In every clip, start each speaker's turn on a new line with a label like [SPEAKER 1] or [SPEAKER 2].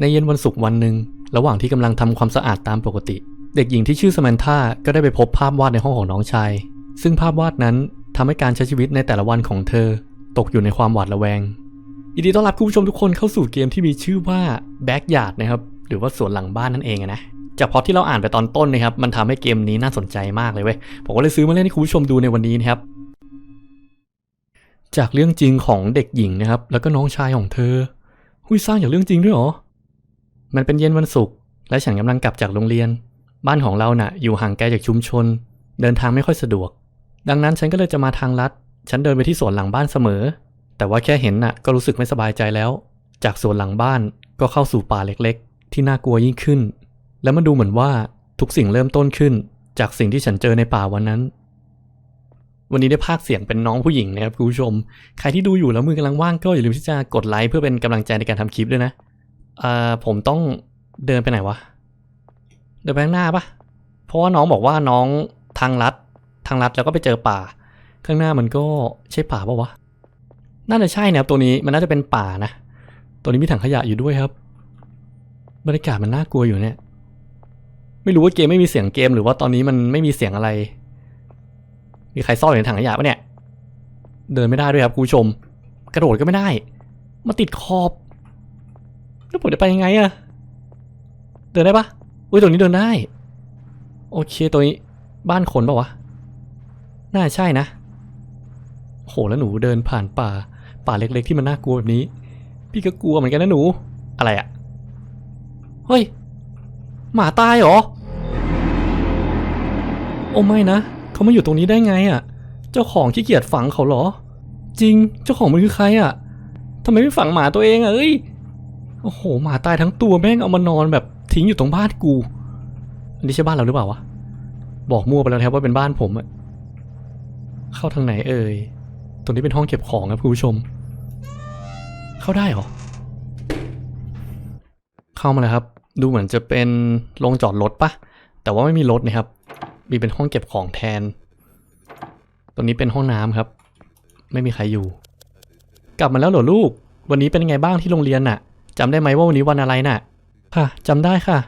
[SPEAKER 1] ในเย็นวันศุกร์วันหนึ่งระหว่างที่กำลังทำความสะอาดตามปกติ เด็กหญิงที่ชื่อสแมนธาก็ได้ไปพบภาพวาดในห้องของน้องชาย ซึ่งภาพวาดนั้นทำให้การใช้ชีวิตในแต่ละวันของเธอ ตกอยู่ในความหวาดระแวงยินดีต้อนรับคุณผู้ชมทุกคนเข้าสู่เกมที่มีชื่อว่า Backyard นะครับหรือว่าสวนหลังบ้านนั่นเองอะนะจากพอที่เราอ่านไปตอนต้นนะครับมันทำให้เกมนี้น่าสนใจมากเลยเว้ยผมก็เลยซื้อมาเล่นให้คุณผู้ชมดูในวันนี้นะครับ จากเรื่องจริงของเด็กหญิงนะครับ แล้วก็น้องชายของเธอ หุ้ยสร้างจากเรื่องจริงด้วยเหรอ มันเป็นเย็นวันศุกร์และฉันกำลังกลับจากโรงเรียน บ้านของเราน่ะ อยู่ห่างไกลจากชุมชน เดินทางไม่ค่อยสะดวก ดังนั้นฉันก็เลยจะมาทางลัด ฉันเดินไปที่สวนหลังบ้านเสมอ แต่ว่าแค่เห็นน่ะก็รู้สึกไม่สบายใจแล้ว จากสวนหลังบ้านก็เข้าสู่ป่าเล็กๆ ที่น่ากลัวยิ่งขึ้น แล้วมันดูเหมือนว่าทุกสิ่งเริ่มต้นขึ้น จากสิ่งที่ฉันเจอในป่าวันนั้น วันนี้ได้พากเสียงเป็นน้องผู้หญิงนะครับคุณผู้ชม ใครที่ดูอยู่แล้วมือกำลังว่างก็อย่าลืมที่จะกดไลค์เพื่อเป็นกำลังใจในการทำคลิปด้วยนะ อ่าผมต้องเดินไปไหนวะ เดินไปข้างหน้าปะเพราะว่าน้องบอกว่าน้องทางลัดทางลัดแล้วก็ไปเจอป่า ข้างหน้ามันก็ใช่ป่าปะวะ น่าจะใช่นะครับตัวนี้มันน่าจะเป็นป่านะ ตัวนี้มีถังขยะอยู่ด้วยครับ บรรยากาศมันน่ากลัวอยู่เนี่ย ไม่รู้ว่าเกมไม่มีเสียงเกมหรือว่าตอนนี้มันไม่มีเสียงอะไร มีใครซ่อนอยู่ในถังขยะปะเนี่ย เดินไม่ได้ด้วยครับคุณผู้ชม กระโดดก็ไม่ได้ มาติดขอบ แล้วผมจะไปยังไงอะเดินได้ปะอุ้ยตรงนี้เดินได้ โอเคตัวนี้บ้านคนปะวะ น่าใช่นะ โหแล้วหนูเดินผ่านป่า ป่าเล็กๆที่มันน่ากลัวแบบนี้ พี่ก็กลัวเหมือนกันนะหนู อะไรอะเฮ้ย หมาตายเหรอ โอ้ไม่นะ เขามาอยู่ตรงนี้ได้ไงอะ่ะเจ้าของขี้เกียจฝังเขาเหรอ จริง เจ้าของมันคือใครอะ่ะทำไมไม่ฝังหมาตัวเองอะ่ะเอ้ย โอ้โหหมาตายทั้งตัวแม่งเอามานอนแบบทิ้งอยู่ตรงบ้านกู อันนี้ใช่บ้านเราหรือเปล่าวะ บอกมั่วไปแล้วนะครับว่าเป็นบ้านผมอะเข้าทางไหนเอ่ย ตรงนี้เป็นห้องเก็บของครับคุณผู้ชม เข้าได้เหรอ เข้ามาเลยครับ ดูเหมือนจะเป็นโรงจอดรถปะ แต่ว่าไม่มีรถนะครับ มีเป็นห้องเก็บของแทน ตรงนี้เป็นห้องน้ำครับ ไม่มีใครอยู่ กลับมาแล้วเหรอลูก วันนี้เป็นยังไงบ้างที่โรงเรียนน่ะ จำได้ไหมว่าวันนี้วันอะไรน่ะ ค่ะจำได้ค่ะ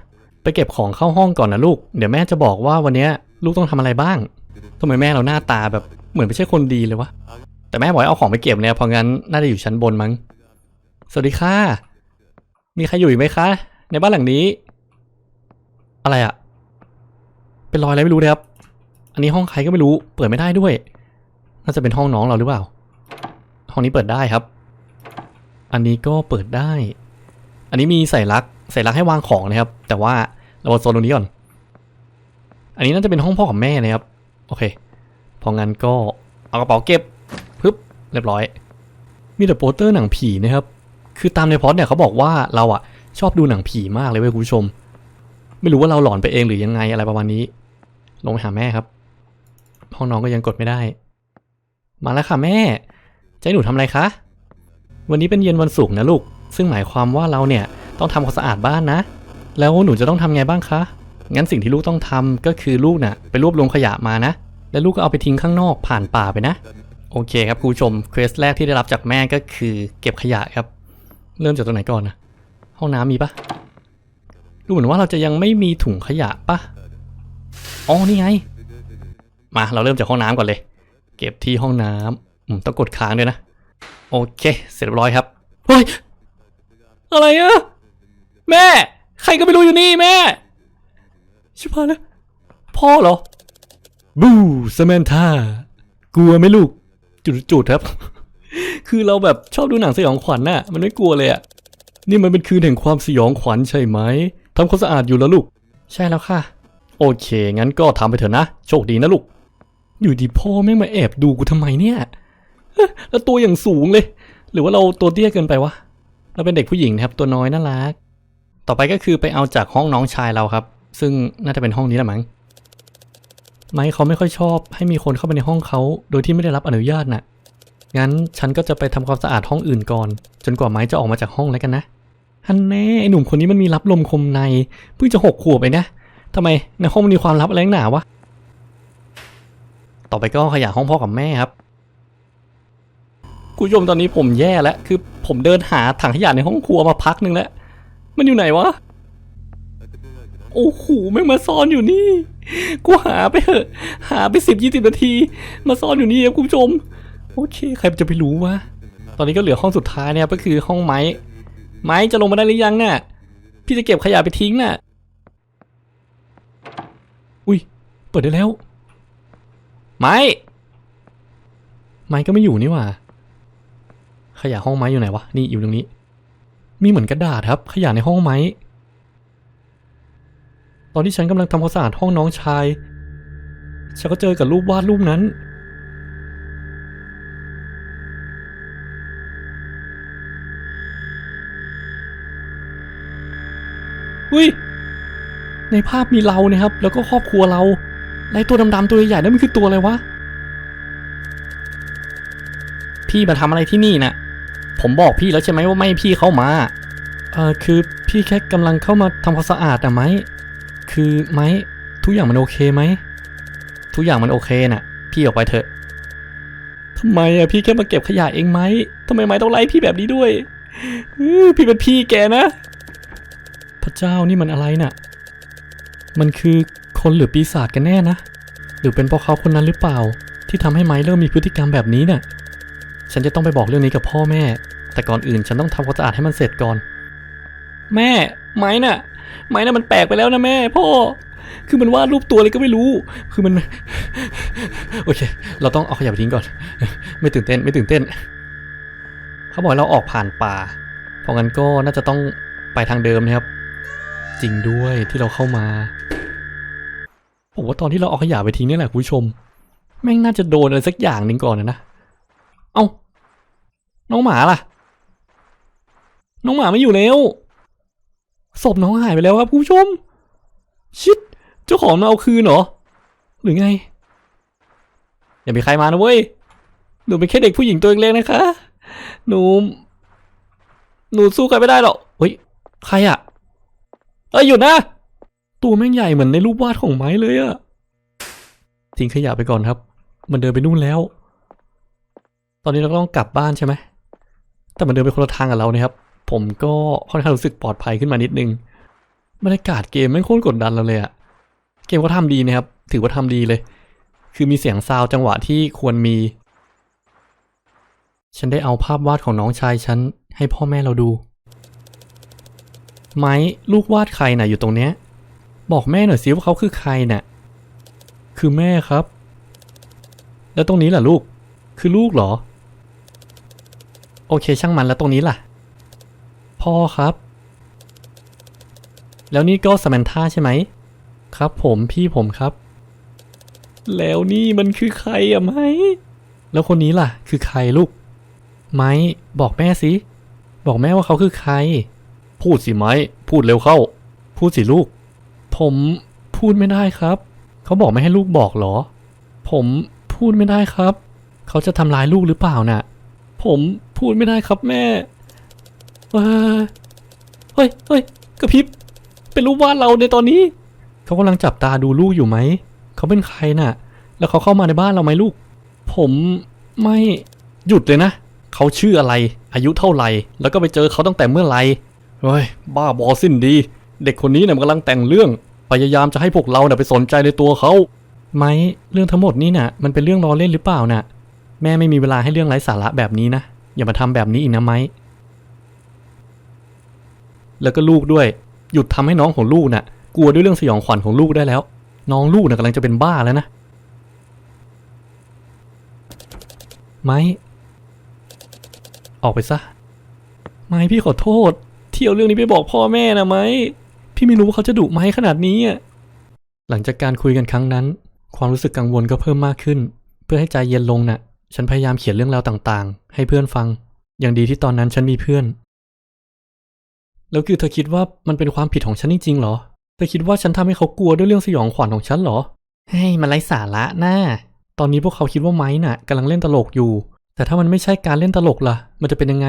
[SPEAKER 1] ไปเก็บของเข้าห้องก่อนนะลูก เดี๋ยวแม่จะบอกว่าวันนี้ลูกต้องทำอะไรบ้างทำไมแม่เราหน้าตาแบบเหมือนไม่ใช่คนดีเลยวะ แต่แม่บอกให้เอาของไปเก็บเนี่ยเพราะงั้นน่าจะอยู่ชั้นบนมั้ง สวัสดีค่ะ มีใครอยู่อีกไหมคะ ในบ้านหลังนี้ อะไรอะเป็นรอยอะไรไม่รู้นะครับ อันนี้ห้องใครก็ไม่รู้ เปิดไม่ได้ด้วย น่าจะเป็นห้องน้องเราหรือเปล่า ห้องนี้เปิดได้ครับ อันนี้ก็เปิดได้ อันนี้มีใส่ลักใส่ลักให้วางของนะครับ แต่ว่าเราเอาโซนตรงนี้ก่อน อันนี้น่าจะเป็นห้องพ่อกับแม่นะครับ โอเค พองั้นก็เอากระเป๋าเก็บปึ๊บเรียบร้อย มีแต่โปสเตอร์หนังผีนะครับ คือตามในพอดเนี่ยเขาบอกว่าเราอะชอบดูหนังผีมากเลยเว้ยคุณผู้ชม ไม่รู้ว่าเราหลอนไปเองหรือยังไงอะไรประมาณนี้ ลงไปหาแม่ครับ ห้องน้องก็ยังกดไม่ได้ มาแล้วค่ะแม่จะให้หนูทำอะไรคะ วันนี้เป็นเย็นวันศุกร์นะลูก ซึ่งหมายความว่าเราเนี่ยต้องทำความสะอาดบ้านนะ แล้วหนูจะต้องทำไงบ้างคะ งั้นสิ่งที่ลูกต้องทำก็คือลูกน่ะไปรวบรวมขยะมานะ แล้วลูกก็เอาไปทิ้งข้างนอกผ่านป่าไปนะ โอเคครับคุณผู้ชมเควสแรกที่ได้รับจากแม่ก็คือเก็บขยะครับ เริ่มจากตรงไหนก่อนนะห้องน้ำมีปะดูเหมือนว่าเราจะยังไม่มีถุงขยะปะอ๋อนี่ไง มาเราเริ่มจากห้องน้ำก่อนเลย เก็บที่ห้องน้ำอืมต้องกดค้างด้วยนะ โอเค เสร็จเรียบร้อยครับเฮ้ย อะไรอะแม่ ใครก็ไม่รู้อยู่นี่แม่ ชิบหายแล้วพ่อเหรอ บูสแมนธากลัวไหมลูก จุดๆครับ คือเราแบบชอบดูหนังสยองขวัญน่ะ มันไม่กลัวเลยอะนี่มันเป็นคืนแห่งความสยองขวัญใช่ไหมทำความสะอาดอยู่แล้วลูก ใช่แล้วค่ะ โอเค งั้นก็ทำไปเถอะนะ โชคดีนะลูก อยู่ดีพ่อแม่งมาแอบดูกูทำไมเนี่ยเอ้อแล้วตัวอย่างสูงเลย หรือว่าเราตัวเตี้ยเกินไปวะ เราเป็นเด็กผู้หญิงนะครับตัวน้อยน่ารัก ต่อไปก็คือไปเอาจากห้องน้องชายเราครับ ซึ่งน่าจะเป็นห้องนี้แหละมั้งไม้เขาไม่ค่อยชอบ ให้มีคนเข้าไปในห้องเขาโดยที่ไม่ได้รับอนุญาตน่ะ งั้นฉันก็จะไปทำความสะอาดห้องอื่นก่อน จนกว่าไม้จะออกมาจากห้องแล้วกันนะฮันแน่ไอหนุ่มคนนี้มันมีรับลมคมในเพิ่งจะหกขวบไปนะทำไมในห้องมันมีความลับอะไรหนาวะ ต่อไปก็ขยะห้องพ่อกับแม่ครับ คุณผู้ชมตอนนี้ผมแย่แล้ว คือผมเดินหาถังขยะในห้องครัวมาพักหนึ่งแล้ว มันอยู่ไหนวะ โอ้โหแม่งมาซ่อนอยู่นี่ กูหาไปเถอะ หาไปสิบยี่สิบนาที มาซ่อนอยู่นี่ครับคุณผู้ชม โอเค ใครจะไปรู้วะ ตอนนี้ก็เหลือห้องสุดท้ายเนี่ยก็คือห้องไม้ ไม้จะลงมาได้หรือยังเนี่ยพี่จะเก็บขยะไปทิ้งน่ะ อุ้ย เปิดได้แล้ว ไม้ ไม้ก็ไม่อยู่นี่หว่า ขยะห้องไม้อยู่ไหนวะ นี่อยู่ตรงนี้ มีเหมือนกระดาษครับ ขยะในห้องไม้ ตอนที่ฉันกำลังทำความสะอาดห้องน้องชาย ฉันก็เจอกับรูปวาดรูปนั้น อุ้ย ในภาพมีเรานะครับ แล้วก็ครอบครัวเราไอ้ตัวดำๆตัวใหญ่ๆนั่นมันคือตัวอะไรวะ พี่มาทำอะไรที่นี่น่ะ ผมบอกพี่แล้วใช่ไหมว่าไม่ให้พี่เข้ามา เออคือพี่แค่กำลังเข้ามาทำความสะอาดอะไหม คือไหมทุกอย่างมันโอเคไหม ทุกอย่างมันโอเคน่ะ พี่ออกไปเถอะทำไมอะพี่แค่มาเก็บขยะเองไหมทำไมไหมต้องไล่พี่แบบนี้ด้วยอื้อพี่เป็นพี่แกนะ พระเจ้านี่มันอะไรน่ะ มันคือคนหรือปีศาจกันแน่นะ หรือเป็นเพราะเขาคนนั้นหรือเปล่า ที่ทำให้ไม้เริ่มมีพฤติกรรมแบบนี้น่ะ ฉันจะต้องไปบอกเรื่องนี้กับพ่อแม่ แต่ก่อนอื่นฉันต้องทำความสะอาดให้มันเสร็จก่อน แม่ไม้น่ะ ไม้น่ะมันแปลกไปแล้วนะแม่ พ่อ คือมันวาดรูปตัวอะไรก็ไม่รู้ คือมัน โอเค เราต้องเอาขยะไปทิ้งก่อน ไม่ตื่นเต้นไม่ตื่นเต้น เขาบอกให้เราออกผ่านป่า เพราะงั้นก็น่าจะต้องไปทางเดิมนะครับ จริงด้วยที่เราเข้ามา ผมว่าตอนที่เราเอาขยะไปทิ้งนี่แหละคุณผู้ชม แม่งน่าจะโดนอะไรสักอย่างหนึ่งก่อนนะนะ เอ้า น้องหมาล่ะ น้องหมาไม่อยู่แล้วศพน้องหายไปแล้วครับคุณผู้ชม ชิด เจ้าของมาเอาคืนเหรอ หรือไง อย่ามีใครมานะเว้ย หนูเป็นแค่เด็กผู้หญิงตัวเล็กๆนะคะ หนู หนูสู้ใครไม่ได้หรอก เฮ้ย ใครอะเอ้ยหยุดนะ ตัวแม่งใหญ่เหมือนในรูปวาดของไม้เลยอะทิ้งขยะไปก่อนครับ มันเดินไปนู่นแล้ว ตอนนี้เราต้องกลับบ้านใช่ไหม แต่มันเดินไปคนละทางกับเรานะครับ ผมก็ค่อนข้างรู้สึกปลอดภัยขึ้นมานิดนึงบรรยากาศเกมไม่โคตรกดดันเราเลยอะเกมก็ทำดีนะครับ ถือว่าทำดีเลย คือมีเสียงซาวจังหวะที่ควรมี ฉันได้เอาภาพวาดของน้องชายฉันให้พ่อแม่เราดู ไม้ลูกวาดใครน่ะอยู่ตรงเนี้ย บอกแม่หน่อยสิว่าเขาคือใครน่ะ คือแม่ครับ แล้วตรงนี้ล่ะลูก คือลูกเหรอ โอเคช่างมันแล้วตรงนี้ล่ะ พ่อครับ แล้วนี่ก็สแมนท่าใช่ไหม ครับผมพี่ผมครับ แล้วนี่มันคือใครอะไหม แล้วคนนี้ล่ะ คือใครลูก ไม้บอกแม่สิ บอกแม่ว่าเขาคือใคร พูดสิไม้พูดเร็วเข้า พูดสิลูก ผมพูดไม่ได้ครับ เขาบอกไม่ให้ลูกบอกหรอ ผมพูดไม่ได้ครับ เขาจะทำร้ายลูกหรือเปล่าน่ะ ผม พูดไม่ได้ครับแม่เอ้ยเฮ้ยเฮ้ยกระพริบ เป็นรูปวาดเราในตอนนี้ เขากำลังจับตาดูลูกอยู่ไหม เขาเป็นใครน่ะ แล้วเขาเข้ามาในบ้านเราไหมลูก ผมไม่หยุดเลยนะ เขาชื่ออะไร อายุเท่าไหร่ แล้วก็ไปเจอเขาตั้งแต่เมื่อไหร่เฮ้ย บ้าบอสิ้นดี เด็กคนนี้เนี่ยมันกำลังแต่งเรื่อง พยายามจะให้พวกเราเนี่ยไปสนใจในตัวเขาไหมเรื่องทั้งหมดนี่น่ะ มันเป็นเรื่องล้อเล่นหรือเปล่าน่ะ แม่ไม่มีเวลาให้เรื่องไร้สาระแบบนี้นะ อย่ามาทำแบบนี้อีกนะไหมแล้วก็ลูกด้วย หยุดทำให้น้องของลูกน่ะ กลัวด้วยเรื่องสยองขวัญของลูกได้แล้ว น้องลูกน่ะกำลังจะเป็นบ้าแล้วนะไหมออกไปซะไหมพี่ขอโทษ เที่ยวเรื่องนี้ไปบอกพ่อแม่นะไหมพี่ไม่รู้ว่าเขาจะดุไหมขนาดนี้อะหลังจากการคุยกันครั้งนั้น ความรู้สึกกังวลก็เพิ่มมากขึ้น เพื่อให้ใจเย็นลงน่ะ ฉันพยายามเขียนเรื่องราวต่างๆ ให้เพื่อนฟัง อย่างดีที่ตอนนั้นฉันมีเพื่อน แล้วคือเธอคิดว่ามันเป็นความผิดของฉันจริงๆเหรอ เธอคิดว่าฉันทำให้เขากลัวด้วยเรื่องสยองขวัญของฉันเหรอ เฮ้ยมันไร้สาระน่าตอนนี้พวกเขาคิดว่าไม้น่ะกำลังเล่นตลกอยู่ แต่ถ้ามันไม่ใช่การเล่นตลกล่ะ มันจะเป็นยังไง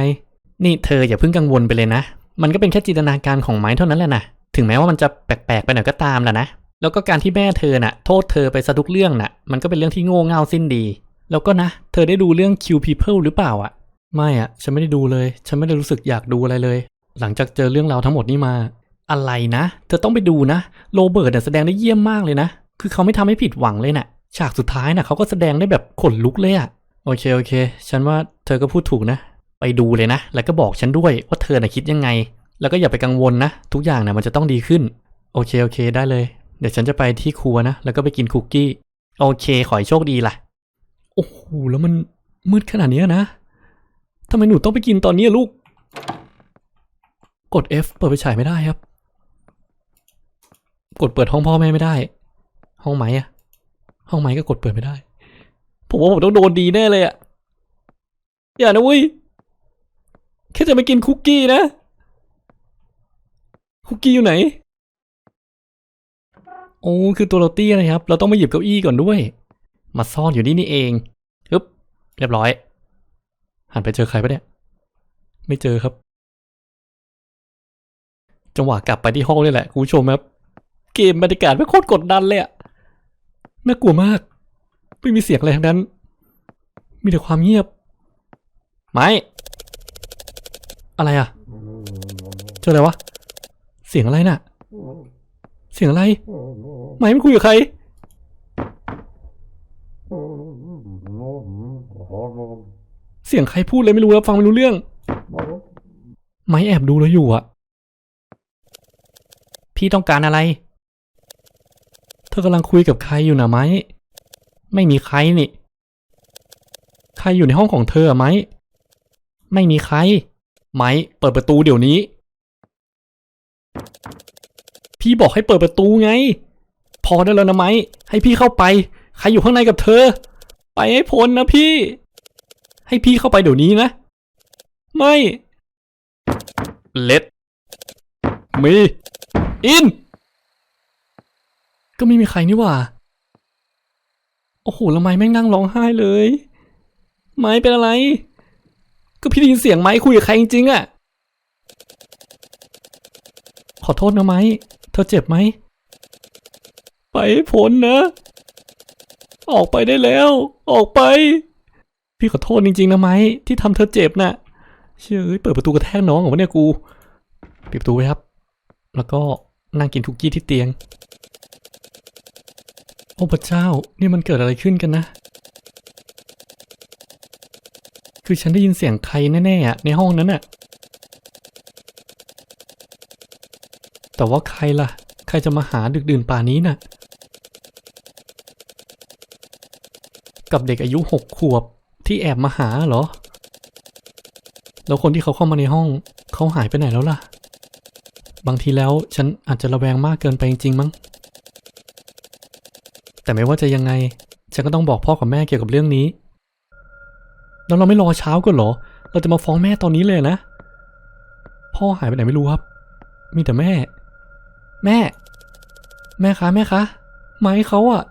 [SPEAKER 1] นี่เธออย่าเพิ่งกังวลไปเลยนะ มันก็เป็นแค่จินตนาการของไม้เท่านั้นแหละนะ ถึงแม้ว่ามันจะแปลกๆไปหน่อยก็ตามแหละนะ แล้วก็การที่แม่เธอน่ะ โทษเธอไปซะทุกเรื่องน่ะ มันก็เป็นเรื่องที่โง่เง่าสิ้นดี แล้วก็นะ เธอได้ดูเรื่อง Q People หรือเปล่าอะไม่อะฉันไม่ได้ดูเลย ฉันไม่ได้รู้สึกอยากดูอะไรเลย หลังจากเจอเรื่องราวทั้งหมดนี้มา อะไรนะ เธอต้องไปดูนะ โรเบิร์ตแสดงได้เยี่ยมมากเลยนะ คือเขาไม่ทำให้ผิดหวังเลยน่ะ ฉากสุดท้ายน่ะเขาก็แสดงได้แบบขนลุกเลยอะโอเคโอเค ฉันว่าเธอก็พูดถูกนะ ไปดูเลยนะ แล้วก็บอกฉันด้วยว่าเธอน่ะคิดยังไง แล้วก็อย่าไปกังวลนะ ทุกอย่างน่ะมันจะต้องดีขึ้น โอเคโอเค ได้เลย เดี๋ยวฉันจะไปที่ครัวนะ แล้วก็ไปกินคุกกี้ โอเค ขอให้โชคดีล่ะ โอ้โหแล้วมันมืดขนาดนี้นะทำไมหนูต้องไปกินตอนนี้ลูก กด F เปิดไปฉายไม่ได้ครับ กดเปิดห้องพ่อแม่ไม่ได้ ห้องไหมอะห้องไหมก็กดเปิดไม่ได้ ผมว่าผมต้องโดนดีแน่เลยอะอย่านะเว้ยแค่จะมากินคุกกี้นะ คุกกี้อยู่ไหน โอ้คือตัวเราเตี้ยนะครับ เราต้องมาหยิบเก้าอี้ก่อนด้วย มาซ่อนอยู่นี่นี่เองอึ๊บเรียบร้อย หันไปเจอใครปะเนี่ย ไม่เจอครับ จังหวะกลับไปที่ห้องนี่แหละคุณผู้ชมครับ เกมบรรยากาศไม่โคตรกดดันเลยอะน่ากลัวมาก ไม่มีเสียงอะไรทั้งนั้น มีแต่ความเงียบ ไม่อะไรอะเจออะไรวะ เสียงอะไรน่ะ เสียงอะไร ไม่ไม่คุยกับใคร เสียงใครพูดเลยไม่รู้แล้วฟังไม่รู้เรื่อง ไม่แอบดูแล้วอยู่อะพี่ต้องการอะไร เธอกำลังคุยกับใครอยู่นะไม้ ไม่มีใครนี่ ใครอยู่ในห้องของเธอไหม ไม่มีใคร ไม้เปิดประตูเดี๋ยวนี้ พี่บอกให้เปิดประตูไง พอได้แล้วนะไม้ ให้พี่เข้าไป ใครอยู่ข้างในกับเธอ ไปให้พ้นนะพี่ ให้พี่เข้าไปเดี๋ยวนี้นะ ไม่ เล็ดมีอิน ก็ไม่มีใครนี่หว่า โอ้โหแล้วไม้แม่งนั่งร้องไห้เลย ไม้เป็นอะไร ก็พี่ได้ยินเสียงไม้คุยกับใครจริงๆอะขอโทษนะไม้ เธอเจ็บไหม ไปให้พ้นนะ ออกไปได้แล้ว ออกไป พี่ขอโทษจริงๆนะไม้ที่ทำเธอเจ็บน่ะเชื่อเปิดประตูกระแทกน้องเหรอวะเนี่ยกูปิดประตูไว้ครับ แล้วก็นั่งกินคุกกี้ที่เตียง โอ้พระเจ้า นี่มันเกิดอะไรขึ้นกันนะ คือฉันได้ยินเสียงใครแน่ๆอะในห้องนั้นอะแต่ว่าใครล่ะ ใครจะมาหาดึกดื่นป่านี้น่ะ กับเด็กอายุหกขวบ ที่แอบมาหาเหรอ แล้วคนที่เขาเข้ามาในห้องเขาหายไปไหนแล้วล่ะ บางทีแล้วฉันอาจจะระแวงมากเกินไปจริงๆมั้ง แต่ไม่ว่าจะยังไง ฉันก็ต้องบอกพ่อกับแม่เกี่ยวกับเรื่องนี้ แล้วเราไม่รอเช้าก่อนเหรอ เราจะมาฟ้องแม่ตอนนี้เลยนะ พ่อหายไปไหนไม่รู้ครับ มีแต่แม่ แม่ แม่คะแม่คะไม้เขาอะ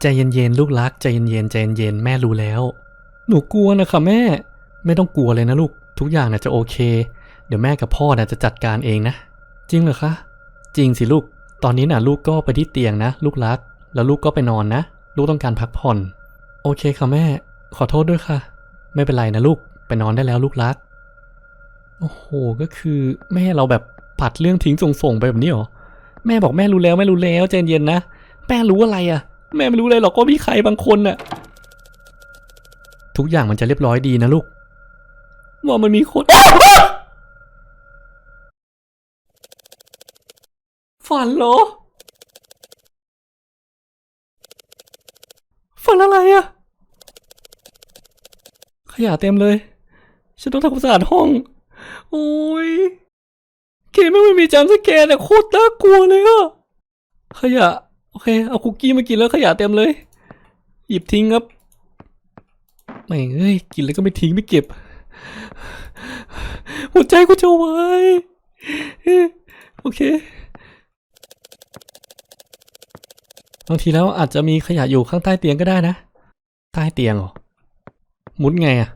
[SPEAKER 1] ใจเย็นๆลูกรักใจเย็นๆใจเย็นๆแม่รู้แล้ว หนูกลัวนะคะแม่ ไม่ต้องกลัวเลยนะลูก ทุกอย่างน่ะจะโอเค เดี๋ยวแม่กับพ่อน่ะจะจัดการเองนะ จริงเหรอคะ จริงสิลูก ตอนนี้น่ะลูกก็ไปที่เตียงนะ ลูกรัก แล้วลูกก็ไปนอนนะ ลูกต้องการพักผ่อน โอเคค่ะแม่ ขอโทษด้วยค่ะ ไม่เป็นไรนะลูก ไปนอนได้แล้วลูกรัก โอ้โห ก็คือแม่เราแบบปัดเรื่องทิ้งส่งๆไปแบบนี้เหรอ แม่บอกแม่รู้แล้วแม่รู้แล้วใจเย็นนะ แม่รู้อะไรอะแม่ไม่รู้อะไรหรอกก็มีใครบางคนน่ะ ทุกอย่างมันจะเรียบร้อยดีนะลูกว่ามันมีคนฝันเหรอ ฝันอะไรอะขยะเต็มเลย ฉันต้องทำความสะอาดห้อง โอ้ยเกมไม่มีจำสแกนเนี่ยโคตรน่ากลัวเลยอะขยะ โอเค เอาคุกกี้มากินแล้วขยะเต็มเลย หยิบทิ้งครับ ไม่งเอ้ยกินแล้วก็ไม่ทิ้งไม่เก็บ หัวใจกูจะวายเอ้ยโอเคบางทีแล้วอาจจะมีขยะอยู่ข้างใต้เตียงก็ได้นะ ใต้เตียงเหรอ มุดไงอะ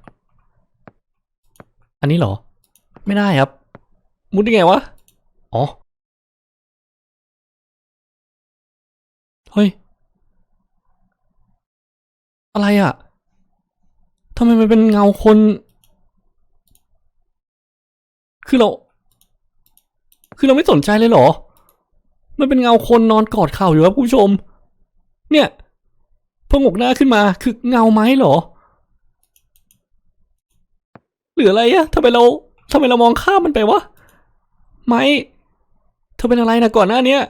[SPEAKER 1] อันนี้เหรอ ไม่ได้ครับ มุดได้ไงวะ อ๋อ เฮ้ย อะไรอะ ทำไมมันเป็นเงาคน คือเรา คือเราไม่สนใจเลยเหรอ มันเป็นเงาคนนอนกอดเข่าอยู่ครับคุณผู้ชม เนี่ยพองกหน้าขึ้นมาคือเงาไม้เหรอ หรืออะไรอะทำไมเราทำไมเรามองข้ามมันไปวะ ไม้เธอเป็นอะไรนะก่อนหน้าเนี้ย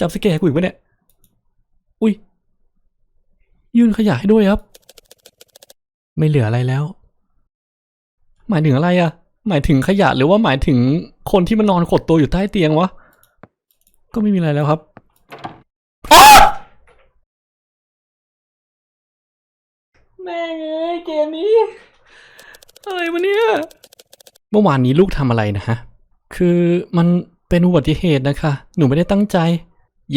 [SPEAKER 1] จับสแกร์กูอีกปะเนี่ย อุ้ย ยื่นขยะให้ด้วยครับ ไม่เหลืออะไรแล้ว หมายถึงอะไรอะหมายถึงขยะหรือว่าหมายถึงคนที่มันนอนขดตัวอยู่ใต้เตียงวะ ก็ไม่มีอะไรแล้วครับอ้าแม่งเอ้ยเกมนี้อะไรวะเนี่ย เมื่อวานนี้ลูกทำอะไรนะฮะ คือมันเป็นอุบัติเหตุนะคะ หนูไม่ได้ตั้งใจ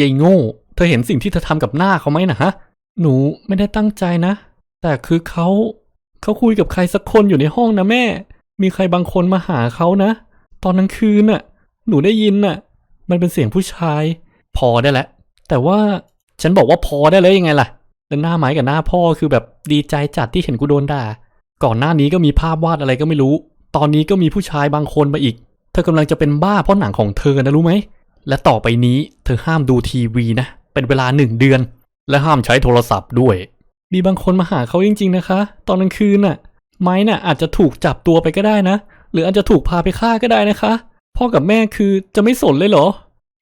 [SPEAKER 1] ยายโง่ เธอเห็นสิ่งที่เธอทำกับหน้าเขาไหมนะฮะ หนูไม่ได้ตั้งใจนะ แต่คือเขา เขาคุยกับใครสักคนอยู่ในห้องนะแม่ มีใครบางคนมาหาเขานะ ตอนกลางคืนน่ะ หนูได้ยินน่ะ มันเป็นเสียงผู้ชาย พอได้แล้ว แต่ว่าฉันบอกว่าพอได้แล้วยังไงล่ะแล้วหน้าไม้กับหน้าพ่อคือแบบดีใจจัดที่เห็นกูโดนด่า ก่อนหน้านี้ก็มีภาพวาดอะไรก็ไม่รู้ ตอนนี้ก็มีผู้ชายบางคนมาอีก เธอกำลังจะเป็นบ้าเพราะหนังของเธอนะรู้ไหม และต่อไปนี้เธอห้ามดูทีวีนะ เป็นเวลาหนึ่งเดือน และห้ามใช้โทรศัพท์ด้วย มีบางคนมาหาเขาจริง ๆ นะคะ ตอนกลางคืนน่ะ ไม้น่ะอาจจะถูกจับตัวไปก็ได้นะ หรืออาจจะถูกพาไปฆ่าก็ได้นะคะ พ่อกับแม่คือจะไม่สนเลยเหรอ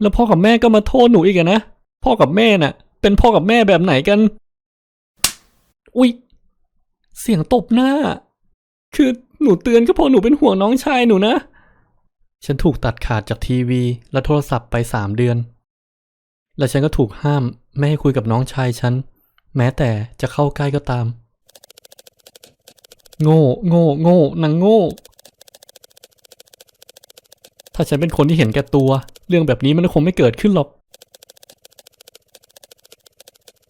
[SPEAKER 1] แล้วพ่อกับแม่ก็มาโทษหนูอีกนะ พ่อกับแม่น่ะ เป็นพ่อกับแม่แบบไหนกัน อุ๊ย เสียงตบหน้า คือหนูเตือนก็เพราะหนูเป็นห่วงน้องชายหนูนะ ฉันถูกตัดขาดจากทีวี และโทรศัพท์ไปสามเดือน และฉันก็ถูกห้ามไม่ให้คุยกับน้องชายฉัน แม้แต่จะเข้าใกล้ก็ตาม โง่ โง่ โง่นางโง่ ถ้าฉันเป็นคนที่เห็นแก่ตัว เรื่องแบบนี้มันคงไม่เกิดขึ้นหรอก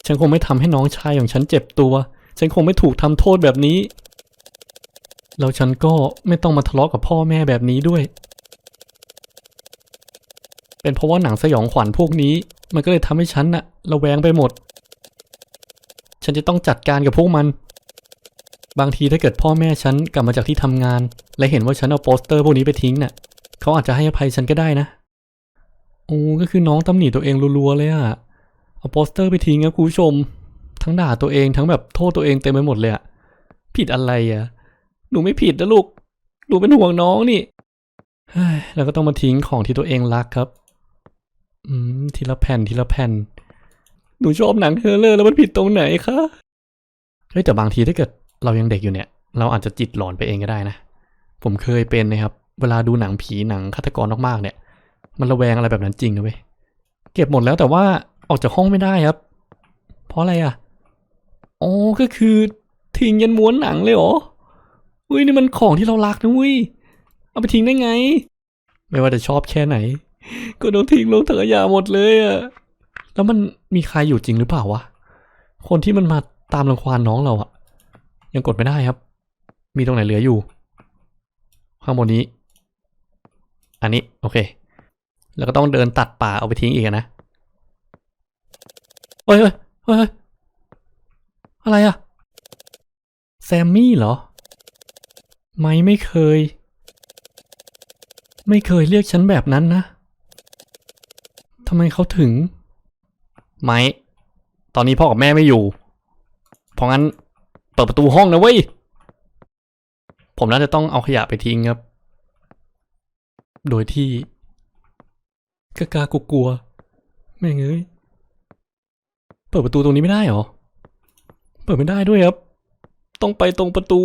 [SPEAKER 1] ฉันคงไม่ทำให้น้องชายของฉันเจ็บตัว ฉันคงไม่ถูกทำโทษแบบนี้ แล้วฉันก็ไม่ต้องมาทะเลาะกับพ่อแม่แบบนี้ด้วย เป็นเพราะว่าหนังสยองขวัญพวกนี้ มันก็เลยทำให้ฉันน่ะระแวงไปหมด ฉันจะต้องจัดการกับพวกมัน บางทีถ้าเกิดพ่อแม่ฉันกลับมาจากที่ทำงาน และเห็นว่าฉันเอาโปสเตอร์พวกนี้ไปทิ้งเน่ะเขาอาจจะให้อภัยฉันก็ได้นะโอ้ก็คือน้องตำหนิตัวเองรัวๆเลยอะเอาโปสเตอร์ไปทิ้งนะคุณผู้ชม ทั้งด่าตัวเองทั้งแบบโทษตัวเองเต็มไปหมดเลยอะผิดอะไรอะหนูไม่ผิดนะลูกหนูเป็นห่วงน้องนี่เฮ้ยแล้วก็ต้องมาทิ้งของที่ตัวเองรักครับ อืมทีละแผ่นทีละแผ่น หนูชอบหนังเฮอร์เลอร์แล้วมันผิดตรงไหนคะเฮ้ยแต่บางทีถ้าเกิดเรายังเด็กอยู่เนี่ย เราอาจจะจิตหลอนไปเองก็ได้นะ ผมเคยเป็นนะครับ เวลาดูหนังผีหนังฆาตกรมากๆเนี่ย มันระแวงอะไรแบบนั้นจริงนะเว้ยเก็บหมดแล้วแต่ว่าออกจากห้องไม่ได้ครับ เพราะอะไรอะอ๋อก็คือทิ้งยันม้วนหนังเลยเหรออุ้ยนี่มันของที่เรารักนะเว้ยเอาไปทิ้งได้ไง ไม่ว่าจะชอบแค่ไหน ก็โดนทิ้งลงถังขยะหมดเลยอะ แล้วมันมีใครอยู่จริงหรือเปล่าวะ คนที่มันมาตามรังควานน้องเราอะยังกดไม่ได้ครับ มีตรงไหนเหลืออยู่ ข้างบนนี้ อันนี้ โอเค แล้วก็ต้องเดินตัดป่าเอาไปทิ้งอีกนะเฮ้ยเฮ้ยเฮ้ยเฮ้ยอะไรอะแซมมี่เหรอ ไม่ไม่เคย ไม่เคยเรียกฉันแบบนั้นนะทำไมเขาถึง ไม้ ตอนนี้พ่อกับแม่ไม่อยู่ เพราะงั้นเปิดประตูห้องนะเว้ย ผมน่าจะต้องเอาขยะไปทิ้งครับ โดยที่กล้ากกลัวๆแม่งเอ้ย เปิดประตูตรงนี้ไม่ได้เหรอ เปิดไม่ได้ด้วยครับ ต้องไปตรงประตู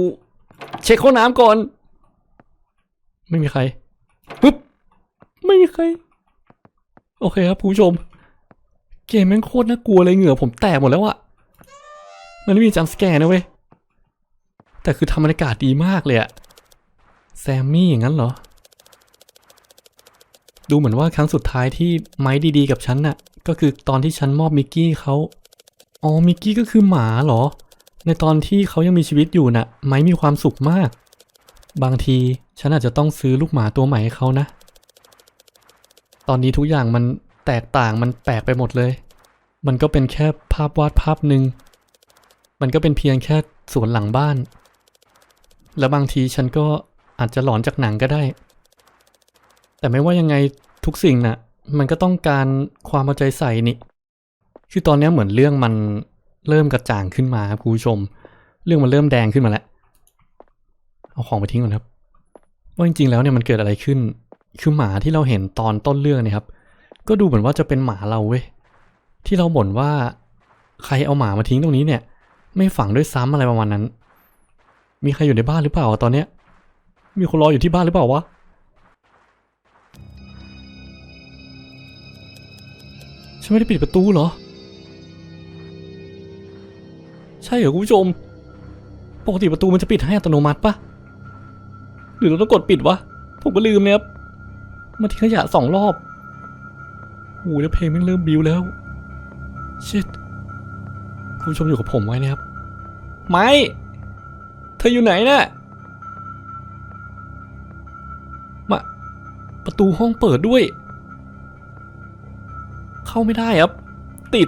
[SPEAKER 1] เช็คห้องน้ำก่อน ไม่มีใครปึ๊บ ไม่มีใคร โอเคครับคุณผู้ชม เกมแม่งโคตรน่ากลัวเลยเหงื่อผมแตกหมดแล้วอะมันไม่มีจัมสแกร์นะเว้ย แต่คือทำบรรยากาศดีมากเลยอะแซมมี่อย่างนั้นเหรอ ดูเหมือนว่าครั้งสุดท้ายที่ไม้ดีๆกับฉันน่ะ ก็คือตอนที่ฉันมอบมิกกี้เขาอ๋อ มิกกี้ก็คือหมาเหรอ ในตอนที่เขายังมีชีวิตอยู่น่ะ ไม้มีความสุขมาก บางทีฉันอาจจะต้องซื้อลูกหมาตัวใหม่ให้เขานะ ตอนนี้ทุกอย่างมัน แตกต่างมันแปลกไปหมดเลย มันก็เป็นแค่ภาพวาดภาพหนึ่ง มันก็เป็นเพียงแค่สวนหลังบ้าน แล้วบางทีฉันก็อาจจะหลอนจากหนังก็ได้ แต่ไม่ว่ายังไงทุกสิ่งน่ะ มันก็ต้องการความเอาใจใส่นี่ คือตอนนี้เหมือนเรื่องมันเริ่มกระจ่างขึ้นมาครับคุณผู้ชม เรื่องมันเริ่มแดงขึ้นมาแล้ว เอาของไปทิ้งก่อนครับ ว่าจริงๆแล้วเนี่ยมันเกิดอะไรขึ้น คือหมาที่เราเห็นตอนต้นเรื่องเนี่ยครับ ก็ดูเหมือนว่าจะเป็นหมาเราเว้ย ที่เราบ่นว่า ใครเอาหมามาทิ้งตรงนี้เนี่ย ไม่ฝังด้วยซ้ำอะไรประมาณนั้น มีใครอยู่ในบ้านหรือเปล่าตอนเนี้ย มีคนรออยู่ที่บ้านหรือเปล่าวะฉันไม่ได้ปิดประตูเหรอ ใช่เหรอคุณผู้ชม ปกติประตูมันจะปิดให้อัตโนมัติปะหรือเราต้องกดปิดวะ ผมก็ลืมเลยครับมาทิ้งขยะสองรอบ โอ้โหแล้วเพลงม่งเริ่มบิวแล้วชิตคุณผู้ชมอยู่กับผมไว้นะครับ ไม้เธออยู่ไหนน่ะมาประตูห้องเปิดด้วย เข้าไม่ได้ครับ ติด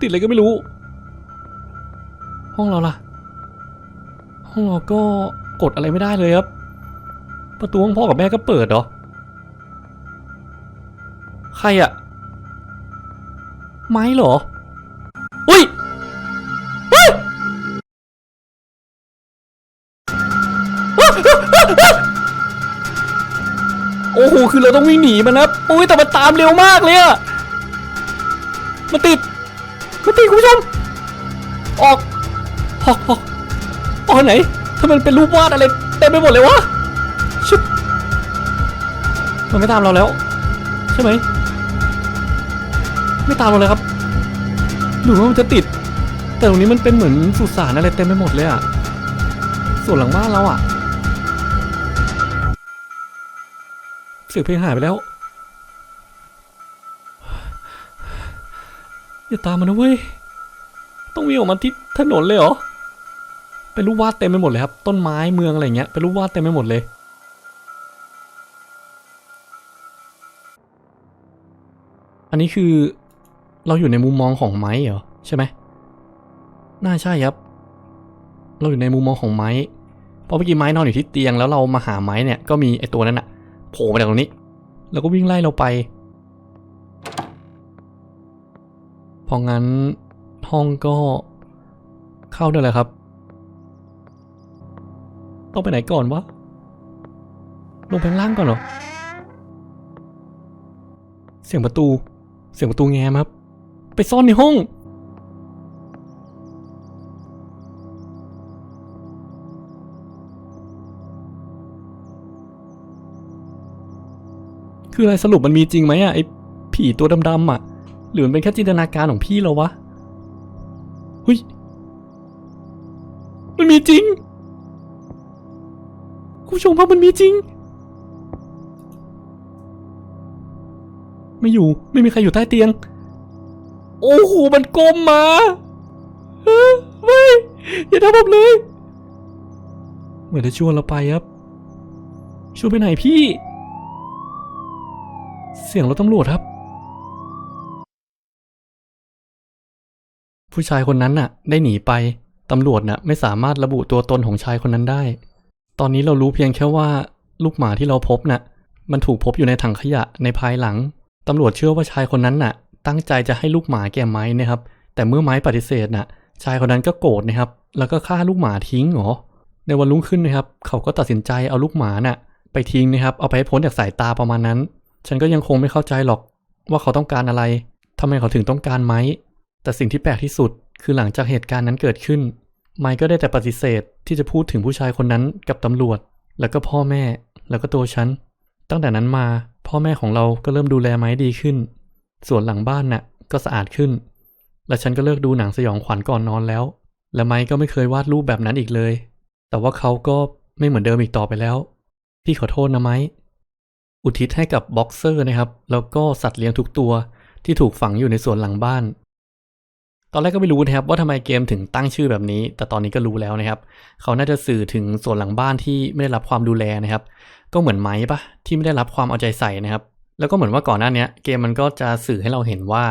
[SPEAKER 1] ติดอะไรก็ไม่รู้ ห้องเราล่ะ ห้องเราก็กดอะไรไม่ได้เลยครับ ประตูห้องพ่อกับแม่ก็เปิดเหรอ รอะไม้เหรอ อุ้ยโอ้โห คือเราต้องวิ่งหนีมันนะอุ้ยแต่มันตามเร็วมากเลยอะมันติด มันติดคุณผู้ชม ออก ออกออกออกไหนทำไมมันเป็นรูปวาดอะไรเต็มไปหมดเลยวะชุบมันไม่ตามเราแล้ว ใช่ไหม ไม่ตามเราเลยครับหรือว่ามันจะติด แต่ตรงนี้มันเป็นเหมือนสุสานอะไรเต็มไปหมดเลยอะส่วนหลังบ้านเราอะเสียงเพลงหายไปแล้วอย่าตามมันนะเว้ย ต้องวิ่งออกมาที่ถนนเลยเหรอ เป็นรูปวาดเต็มไปหมดเลยครับ ต้นไม้เมืองอะไรเงี้ย เป็นรูปวาดเต็มไปหมดเลย อันนี้คือ เราอยู่ในมุมมองของไม้เหรอใช่ไหมน่าใช่ครับ เราอยู่ในมุมมองของไม้เพราะเมื่อกี้ไม้นอนอยู่ที่เตียงแล้วเรามาหาไม้เนี่ยก็มีไอตัวนั้นอะโผล่มาจากตรงนี้ แล้วก็วิ่งไล่เราไป พองั้นห้องก็เข้าได้เลยครับ ต้องไปไหนก่อนวะลงไปล่างก่อนเหรอ เสียงประตู เสียงประตูแง้มครับ ไปซ่อนในห้อง คืออะไรสรุปมันมีจริงไหมอะไอผีตัวดำๆอะหรือมันเป็นแค่จินตนาการของพี่เราวะเฮ้ยมันมีจริง คุณผู้ชมครับมันมีจริง ไม่อยู่ไม่มีใครอยู่ใต้เตียง โอ้โหมันกลมมาเฮ้ไม่อย่าทำผมเลย เหมือนจะชวนเราไปครับชวนไปไหนพี่ เสียงรถตำรวจครับ ผู้ชายคนนั้นน่ะ ได้หนีไปตำรวจน่ะ ไม่สามารถระบุตัวตนของชายคนนั้นได้ ตอนนี้เรารู้เพียงแค่ว่าลูกหมาที่เราพบน่ะ มันถูกพบอยู่ในถังขยะในภายหลังตำรวจเชื่อว่าชายคนนั้นน่ะ ตั้งใจจะให้ลูกหมาแก่ไม้นะครับ แต่เมื่อไม้ปฏิเสธน่ะ ชายคนนั้นก็โกรธนะครับ แล้วก็ฆ่าลูกหมาทิ้งเหรอ ในวันรุ่งขึ้นนะครับ เขาก็ตัดสินใจเอาลูกหมาน่ะ ไปทิ้งนะครับ เอาไปให้พ้นจากสายตาประมาณนั้น ฉันก็ยังคงไม่เข้าใจหรอก ว่าเขาต้องการอะไรทำไมเขาถึงต้องการไม้ แต่สิ่งที่แปลกที่สุดคือหลังจากเหตุการณ์นั้นเกิดขึ้น ไมค์ก็ได้แต่ปฏิเสธที่จะพูดถึงผู้ชายคนนั้นกับตำรวจ แล้วก็พ่อแม่ แล้วก็ตัวฉัน ตั้งแต่นั้นมาพ่อแม่ของเราก็เริ่มดูแลไม้ดีขึ้น ส่วนหลังบ้านน่ะก็สะอาดขึ้น และฉันก็เลิกดูหนังสยองขวัญก่อนนอนแล้ว และไม้ก็ไม่เคยวาดรูปแบบนั้นอีกเลย แต่ว่าเขาก็ไม่เหมือนเดิมอีกต่อไปแล้ว พี่ขอโทษนะไม้อุทิศให้กับบ็อกเซอร์นะครับ แล้วก็สัตว์เลี้ยงทุกตัวที่ถูกฝังอยู่ในสวนหลังบ้าน ตอนแรกก็ไม่รู้นะครับว่าทำไมเกมถึงตั้งชื่อแบบนี้ แต่ตอนนี้ก็รู้แล้วนะครับ เขาน่าจะสื่อถึงส่วนหลังบ้านที่ไม่ได้รับความดูแลนะครับ ก็เหมือนไม้ปะที่ไม่ได้รับความเอาใจใส่นะครับ แล้วก็เหมือนว่าก่อนหน้าเนี้ยเกมมันก็จะสื่อให้เราเห็นว่า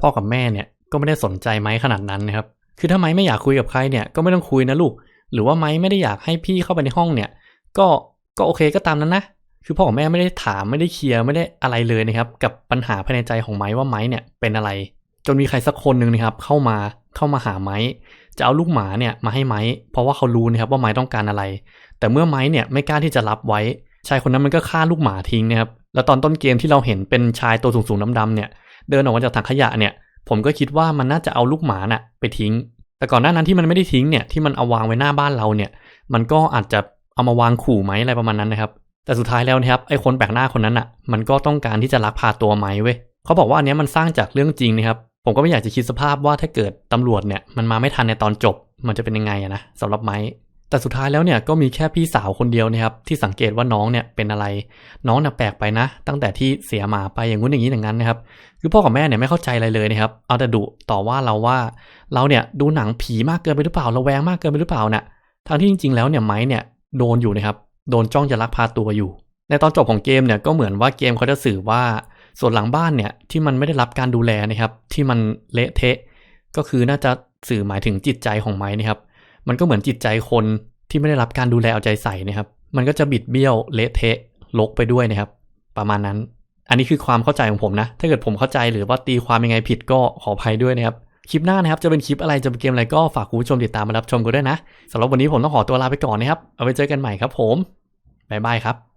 [SPEAKER 1] พ่อกับแม่เนี่ยก็ไม่ได้สนใจไม้ขนาดนั้นนะครับ คือถ้าไม้ไม่อยากคุยกับใครเนี่ยก็ไม่ต้องคุยนะลูก หรือว่าไม้ไม่ได้อยากให้พี่เข้าไปในห้องเนี่ย ก็ก็โอเคก็ตามนั้นนะ คือพ่อกับแม่ไม่ได้ถามไม่ได้เคลียร์ไม่ได้อะไรเลยนะครับกับปัญหาภายในใจของไม้ว่าไม้เนี่ยเป็นอะไร จนมีใครสักคนหนึ่งนะครับเข้ามาเข้ามาหาไม้จะเอาลูกหมาเนี่ยมาให้ไม้เพราะว่าเขารู้นะครับว่าไม้ต้องการอะไร แต่เมื่อไม้เนี่ยไม่กล้าที่จะรับไว้ ชายคนนั้นมันก็ฆ่าลูกหมาทิ้งนะครับแล้วตอนต้นเกมที่เราเห็นเป็นชายตัวสูงๆดำๆเนี่ยเดินออกมาจากถังขยะเนี่ย ผมก็คิดว่ามันน่าจะเอาลูกหมาน่ะไปทิ้ง แต่ก่อนหน้านั้นที่มันไม่ได้ทิ้งเนี่ยที่มันเอาวางไว้หน้าบ้านเราเนี่ย มันก็อาจจะเอามาวางขู่ไหมอะไรประมาณนั้นนะครับ แต่สุดท้ายแล้วนะครับไอ้คนแปลกหน้าคนนั้นอะ มันก็ต้องการที่จะลักพาตัวไม้เว้ยเขาบอกว่าอันนี้มันสร้างจากเรื่องจริงนะครับผมก็ไม่อยากจะคิดสภาพว่าถ้าเกิดตำรวจเนี่ยมันมาไม่ทันในตอนจบ มันจะเป็นยังไงนะสำหรับไม้ แต่สุดท้ายแล้วเนี่ยก็มีแค่พี่สาวคนเดียวนะครับที่สังเกตว่าน้องเนี่ยเป็นอะไร น้องน่ะแปลกไปนะ ตั้งแต่ที่เสียหมาไปอย่างงู้นอย่างนี้อย่างนั้นนะครับคือพ่อกับแม่เนี่ยไม่เข้าใจอะไรเลยนะครับเอาแต่ดุต่อว่าเราว่าเราเนี่ยดูหนังผีมากเกินไปหรือเปล่าระแวงมากเกินไปหรือเปล่าน่ะทั้งที่จริงๆแล้วเนี่ยไม้เนี่ยโดนอยู่นะครับโดนจ้องจะลักพาตัวอยู่ ในตอนจบของเกมเนี่ยก็เหมือนว่าเกมเขาจะสื่อว่าส่วนหลังบ้านเนี่ยที่มันไม่ได้รับการดูแลนะครับที่มันเละเทะ ก็คือน่าจะสื่อหมายถึงจิตใจของไม้นะครับ มันก็เหมือนจิตใจคนที่ไม่ได้รับการดูแลเอาใจใส่นะครับ มันก็จะบิดเบี้ยวเละเทะลกไปด้วยนะครับ ประมาณนั้น อันนี้คือความเข้าใจของผมนะ ถ้าเกิดผมเข้าใจหรือว่าตีความยังไงผิดก็ขออภัยด้วยนะครับ คลิปหน้านะครับจะเป็นคลิปอะไรจะเป็นเกมอะไรก็ฝากคุณผู้ชมติดตามมารับชมกันด้วยนะสำหรับวันนี้ผมต้องขอตัวลาไปก่อนนะครับ เอาไว้เจอกันใหม่ครับ ผมบ๊ายบายครับ